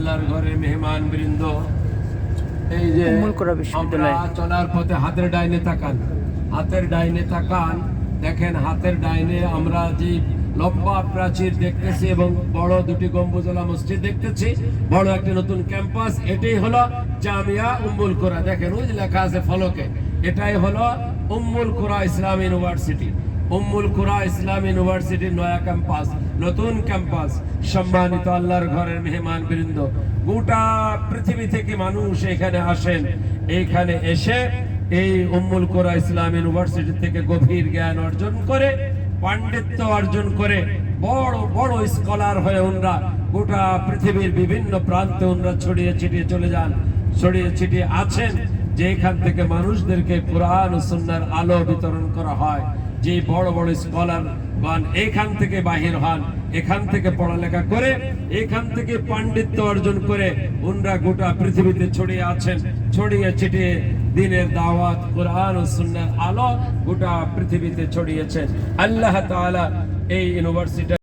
আল্লাহর ঘরে মেহমান বৃন্দ এই যে। আমরা চলার পথে হাতের ডাইনে তাকান হাতের ডাইনে তাকান দেখেন হাতের ডাইনে আমরা যে লম্বা প্রাচীর দেখতেছি এবং বড় দুটি গম্বুজলা মসজিদ দেখতেছি বড় একটি নতুন ক্যাম্পাস এটাই হলো জামিয়া উম্মুল কোরা দেখেন ওই যে লেখা আছে ফলকে এটাই হলো উম্মুল কোরা ইসলাম ইউনিভার্সিটি উম্মুল কুরা ইসলাম ইউনিভার্সিটির নয়া ক্যাম্পাস, নতুন ক্যাম্পাস। সম্মানিত আল্লাহর ঘরের মেহমান বৃন্দ গোটা পৃথিবী থেকে মানুষ এখানে আসেন। এইখানে এসে এই উম্মুল কোরা ইসলাম ইউনিভার্সিটি থেকে গভীর জ্ঞান অর্জন করে, পাণ্ডিত্য অর্জন করে, বড় বড় স্কলার হয়ে ওনরা গোটা পৃথিবীর বিভিন্ন প্রান্তে ওনরা ছড়িয়ে ছিটিয়ে চলে যান, ছড়িয়ে ছিটিয়ে আছেন। যে এখান থেকে মানুষদেরকে কোরআন ও সুন্নাহর আলো বিতরণ করা হয়। যে বড় বড় স্কলার বান এখান থেকে বাহির হন, এখান থেকে পড়ালেখা করে, এখান থেকে পাণ্ডিত্য অর্জন করে উনরা গোটা পৃথিবীতে ছড়িয়ে আছেন, ছড়িয়ে ছিটিয়ে দিনের দাওয়াত, কোরআন ও সুন্নার আলো গোটা পৃথিবীতে ছড়িয়েছেন আল্লাহ তাআলা এই ইউনিভার্সিটি